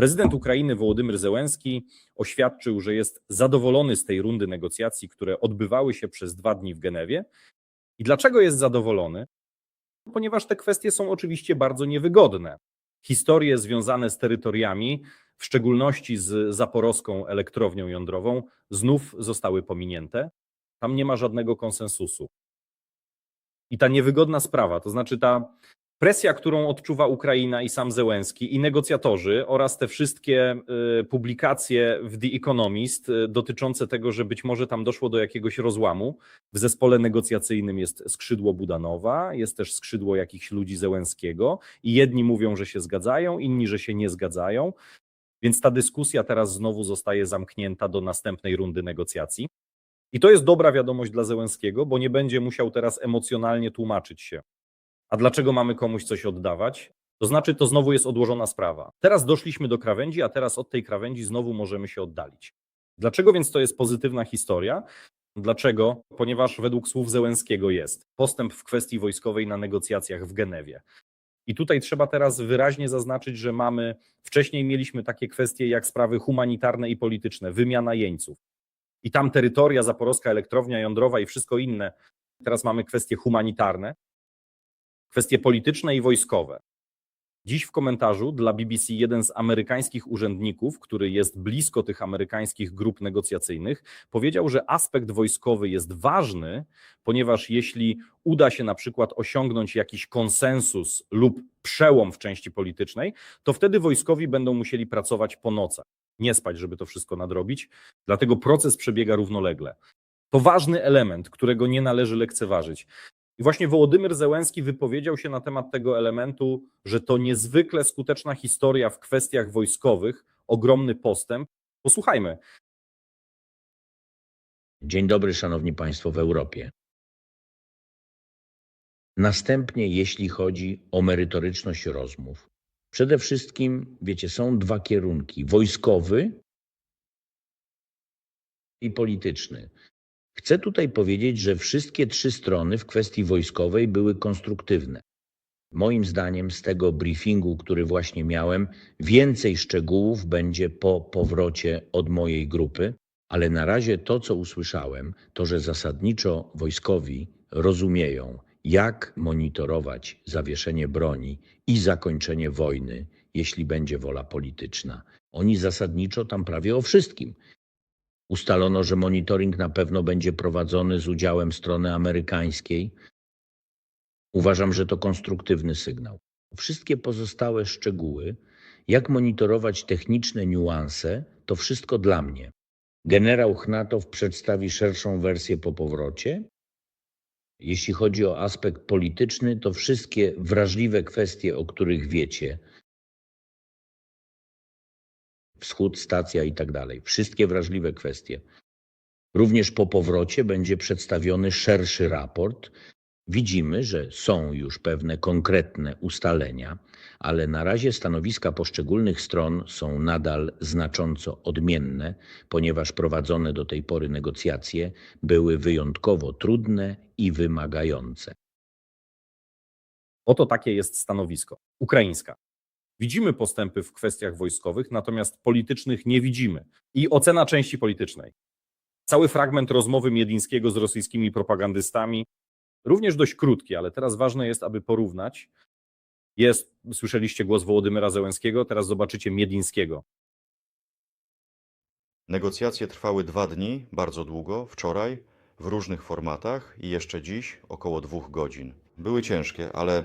Prezydent Ukrainy Wołodymyr Zełenski oświadczył, że jest zadowolony z tej rundy negocjacji, które odbywały się przez dwa dni w Genewie. I dlaczego jest zadowolony? Ponieważ te kwestie są oczywiście bardzo niewygodne. Historie związane z terytoriami, w szczególności z zaporowską elektrownią jądrową, znów zostały pominięte. Tam nie ma żadnego konsensusu. I ta niewygodna sprawa, to znaczy ta presja, którą odczuwa Ukraina i sam Zełenski i negocjatorzy oraz te wszystkie y, publikacje w The Economist y, dotyczące tego, że być może tam doszło do jakiegoś rozłamu. W zespole negocjacyjnym jest skrzydło Budanowa, jest też skrzydło jakichś ludzi Zełenskiego i jedni mówią, że się zgadzają, inni, że się nie zgadzają. Więc ta dyskusja teraz znowu zostaje zamknięta do następnej rundy negocjacji. I to jest dobra wiadomość dla Zełenskiego, bo nie będzie musiał teraz emocjonalnie tłumaczyć się. A dlaczego mamy komuś coś oddawać? To znaczy, to znowu jest odłożona sprawa. Teraz doszliśmy do krawędzi, a teraz od tej krawędzi znowu możemy się oddalić. Dlaczego więc to jest pozytywna historia? Dlaczego? Ponieważ według słów Zełenskiego jest postęp w kwestii wojskowej na negocjacjach w Genewie. I tutaj trzeba teraz wyraźnie zaznaczyć, że mamy, wcześniej mieliśmy takie kwestie jak sprawy humanitarne i polityczne, wymiana jeńców. I tam terytoria, zaporowska elektrownia jądrowa i wszystko inne. Teraz mamy kwestie humanitarne, kwestie polityczne i wojskowe. Dziś w komentarzu dla BBC jeden z amerykańskich urzędników, który jest blisko tych amerykańskich grup negocjacyjnych, powiedział, że aspekt wojskowy jest ważny, ponieważ jeśli uda się na przykład osiągnąć jakiś konsensus lub przełom w części politycznej, to wtedy wojskowi będą musieli pracować po nocach, nie spać, żeby to wszystko nadrobić. Dlatego proces przebiega równolegle. To ważny element, którego nie należy lekceważyć. I właśnie Wołodymyr Zełenski wypowiedział się na temat tego elementu, że to niezwykle skuteczna historia w kwestiach wojskowych, ogromny postęp. Posłuchajmy. Dzień dobry, szanowni państwo w Europie. Następnie, jeśli chodzi o merytoryczność rozmów, przede wszystkim, wiecie, są dwa kierunki: wojskowy i polityczny. Chcę tutaj powiedzieć, że wszystkie trzy strony w kwestii wojskowej były konstruktywne. Moim zdaniem z tego briefingu, który właśnie miałem, więcej szczegółów będzie po powrocie od mojej grupy, ale na razie to, co usłyszałem, to że zasadniczo wojskowi rozumieją, jak monitorować zawieszenie broni i zakończenie wojny, jeśli będzie wola polityczna. Oni zasadniczo tam prawie o wszystkim. Ustalono, że monitoring na pewno będzie prowadzony z udziałem strony amerykańskiej. Uważam, że to konstruktywny sygnał. Wszystkie pozostałe szczegóły, jak monitorować techniczne niuanse, to wszystko dla mnie. Generał Chnatow przedstawi szerszą wersję po powrocie. Jeśli chodzi o aspekt polityczny, to wszystkie wrażliwe kwestie, o których wiecie, wschód, stacja i tak dalej. Wszystkie wrażliwe kwestie. Również po powrocie będzie przedstawiony szerszy raport. Widzimy, że są już pewne konkretne ustalenia, ale na razie stanowiska poszczególnych stron są nadal znacząco odmienne, ponieważ prowadzone do tej pory negocjacje były wyjątkowo trudne i wymagające. Oto takie jest stanowisko. Ukraińska. Widzimy postępy w kwestiach wojskowych, natomiast politycznych nie widzimy. I ocena części politycznej. Cały fragment rozmowy Miedińskiego z rosyjskimi propagandystami, również dość krótki, ale teraz ważne jest, aby porównać. Jest, słyszeliście głos Wołodymyra Zełenskiego, teraz zobaczycie Miedińskiego. Negocjacje trwały dwa dni, bardzo długo, wczoraj, w różnych formatach i jeszcze dziś około dwóch godzin. Były ciężkie, ale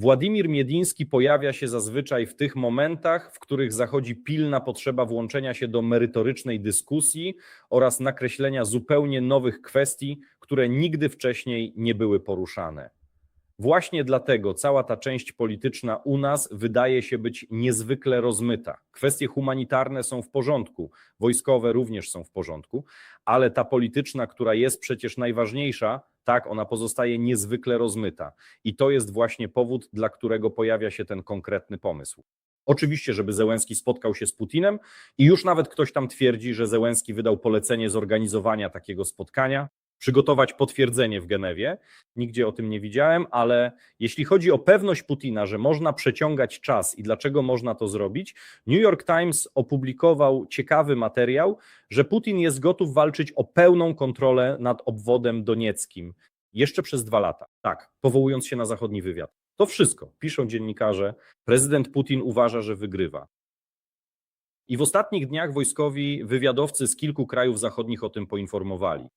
Władimir Miediński pojawia się zazwyczaj w tych momentach, w których zachodzi pilna potrzeba włączenia się do merytorycznej dyskusji oraz nakreślenia zupełnie nowych kwestii, które nigdy wcześniej nie były poruszane. Właśnie dlatego cała ta część polityczna u nas wydaje się być niezwykle rozmyta. Kwestie humanitarne są w porządku, wojskowe również są w porządku, ale ta polityczna, która jest przecież najważniejsza, tak, ona pozostaje niezwykle rozmyta. I to jest właśnie powód, dla którego pojawia się ten konkretny pomysł. Oczywiście, żeby Zełenski spotkał się z Putinem i już nawet ktoś tam twierdzi, że Zełenski wydał polecenie zorganizowania takiego spotkania, przygotować potwierdzenie w Genewie. Nigdzie o tym nie widziałem, ale jeśli chodzi o pewność Putina, że można przeciągać czas i dlaczego można to zrobić, New York Times opublikował ciekawy materiał, że Putin jest gotów walczyć o pełną kontrolę nad obwodem donieckim jeszcze przez dwa lata. Tak, powołując się na zachodni wywiad. To wszystko, piszą dziennikarze. Prezydent Putin uważa, że wygrywa. I w ostatnich dniach wojskowi wywiadowcy z kilku krajów zachodnich o tym poinformowali.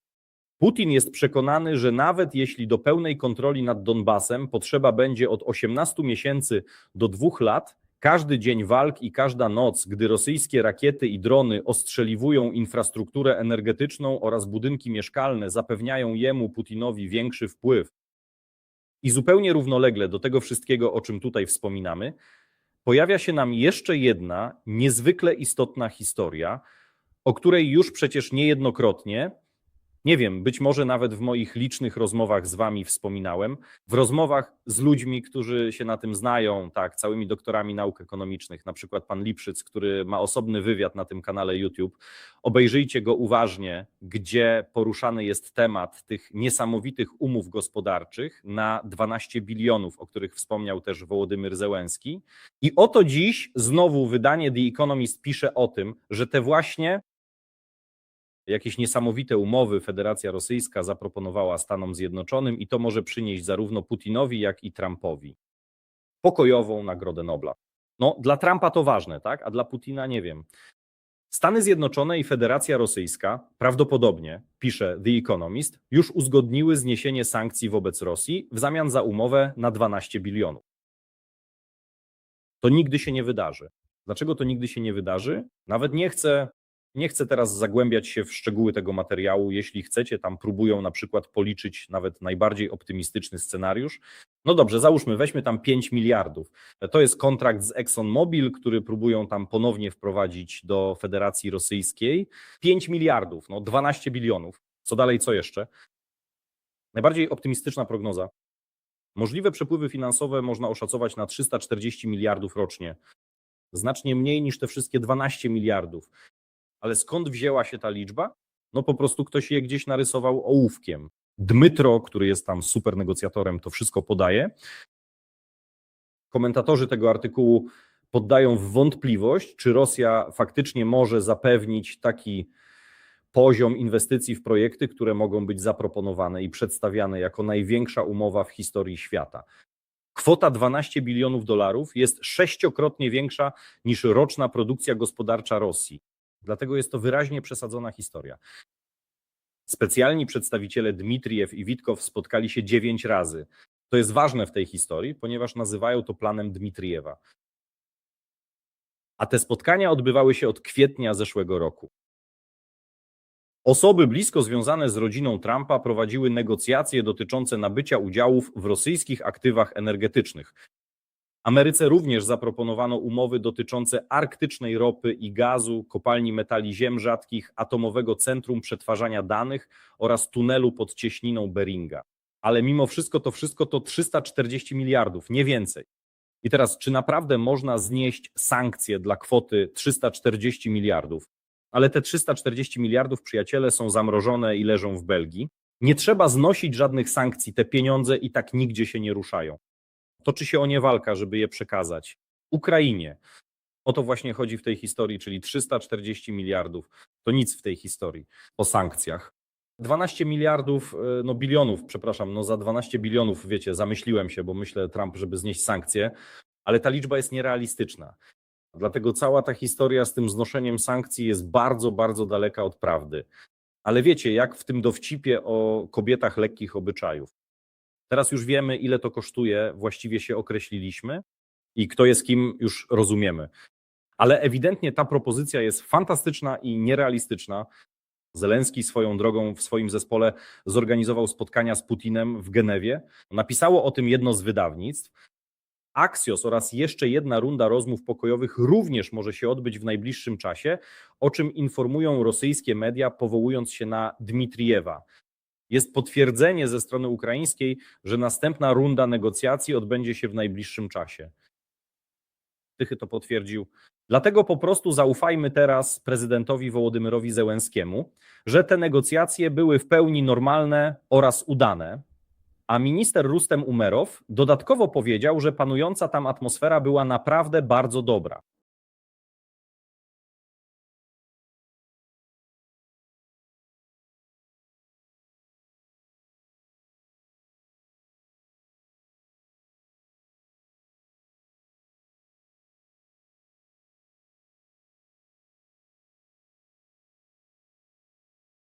Putin jest przekonany, że nawet jeśli do pełnej kontroli nad Donbasem potrzeba będzie od 18 miesięcy do dwóch lat, każdy dzień walk i każda noc, gdy rosyjskie rakiety i drony ostrzeliwują infrastrukturę energetyczną oraz budynki mieszkalne, zapewniają jemu, Putinowi, większy wpływ. I zupełnie równolegle do tego wszystkiego, o czym tutaj wspominamy, pojawia się nam jeszcze jedna niezwykle istotna historia, o której już przecież niejednokrotnie, nie wiem, być może nawet w moich licznych rozmowach z wami wspominałem, w rozmowach z ludźmi, którzy się na tym znają, tak, całymi doktorami nauk ekonomicznych, na przykład pan Lipszyc, który ma osobny wywiad na tym kanale YouTube. Obejrzyjcie go uważnie, gdzie poruszany jest temat tych niesamowitych umów gospodarczych na 12 bilionów, o których wspomniał też Wołodymyr Zełenski. I oto dziś znowu wydanie The Economist pisze o tym, że te właśnie jakieś niesamowite umowy Federacja Rosyjska zaproponowała Stanom Zjednoczonym i to może przynieść zarówno Putinowi, jak i Trumpowi pokojową Nagrodę Nobla. No, dla Trumpa to ważne, tak? A dla Putina nie wiem. Stany Zjednoczone i Federacja Rosyjska prawdopodobnie, pisze The Economist, już uzgodniły zniesienie sankcji wobec Rosji w zamian za umowę na 12 bilionów. To nigdy się nie wydarzy. Dlaczego to nigdy się nie wydarzy? Nawet nie chcę nie chcę teraz zagłębiać się w szczegóły tego materiału. Jeśli chcecie, tam próbują na przykład policzyć nawet najbardziej optymistyczny scenariusz. No dobrze, załóżmy, weźmy tam 5 miliardów. To jest kontrakt z ExxonMobil, który próbują tam ponownie wprowadzić do Federacji Rosyjskiej. 5 miliardów, no 12 bilionów. Co dalej, co jeszcze? Najbardziej optymistyczna prognoza. Możliwe przepływy finansowe można oszacować na 340 miliardów rocznie. Znacznie mniej niż te wszystkie 12 miliardów. Ale skąd wzięła się ta liczba? No po prostu ktoś je gdzieś narysował ołówkiem. Dmytro, który jest tam super negocjatorem, to wszystko podaje. Komentatorzy tego artykułu poddają w wątpliwość, czy Rosja faktycznie może zapewnić taki poziom inwestycji w projekty, które mogą być zaproponowane i przedstawiane jako największa umowa w historii świata. Kwota 12 bilionów dolarów jest sześciokrotnie większa niż roczna produkcja gospodarcza Rosji. Dlatego jest to wyraźnie przesadzona historia. Specjalni przedstawiciele Dmitrijew i Witkow spotkali się dziewięć razy. To jest ważne w tej historii, ponieważ nazywają to planem Dmitrijewa. A te spotkania odbywały się od kwietnia zeszłego roku. Osoby blisko związane z rodziną Trumpa prowadziły negocjacje dotyczące nabycia udziałów w rosyjskich aktywach energetycznych. Ameryce również zaproponowano umowy dotyczące arktycznej ropy i gazu, kopalni metali ziem rzadkich, atomowego centrum przetwarzania danych oraz tunelu pod cieśniną Beringa. Ale mimo wszystko to wszystko to 340 miliardów, nie więcej. I teraz, czy naprawdę można znieść sankcje dla kwoty 340 miliardów? Ale te 340 miliardów, przyjaciele, są zamrożone i leżą w Belgii. Nie trzeba znosić żadnych sankcji, te pieniądze i tak nigdzie się nie ruszają. Toczy się o nie walka, żeby je przekazać. Ukrainie. O to właśnie chodzi w tej historii, czyli 340 miliardów. To nic w tej historii o sankcjach. 12 miliardów, e, no bilionów, przepraszam, no za 12 bilionów, wiecie, zamyśliłem się, bo myślę Trump, żeby znieść sankcje, ale ta liczba jest nierealistyczna. Dlatego cała ta historia z tym znoszeniem sankcji jest bardzo, bardzo daleka od prawdy. Ale wiecie, jak w tym dowcipie o kobietach lekkich obyczajów. Teraz już wiemy, ile to kosztuje, właściwie się określiliśmy i kto jest kim, już rozumiemy. Ale ewidentnie ta propozycja jest fantastyczna i nierealistyczna. Zelenski swoją drogą w swoim zespole zorganizował spotkania z Putinem w Genewie. Napisało o tym jedno z wydawnictw. Axios oraz jeszcze jedna runda rozmów pokojowych również może się odbyć w najbliższym czasie, o czym informują rosyjskie media, powołując się na Dmitrijewa. Jest potwierdzenie ze strony ukraińskiej, że następna runda negocjacji odbędzie się w najbliższym czasie. Tychy to potwierdził. Dlatego po prostu zaufajmy teraz prezydentowi Wołodymyrowi Zełenskiemu, że te negocjacje były w pełni normalne oraz udane. A minister Rustem Umerow dodatkowo powiedział, że panująca tam atmosfera była naprawdę bardzo dobra.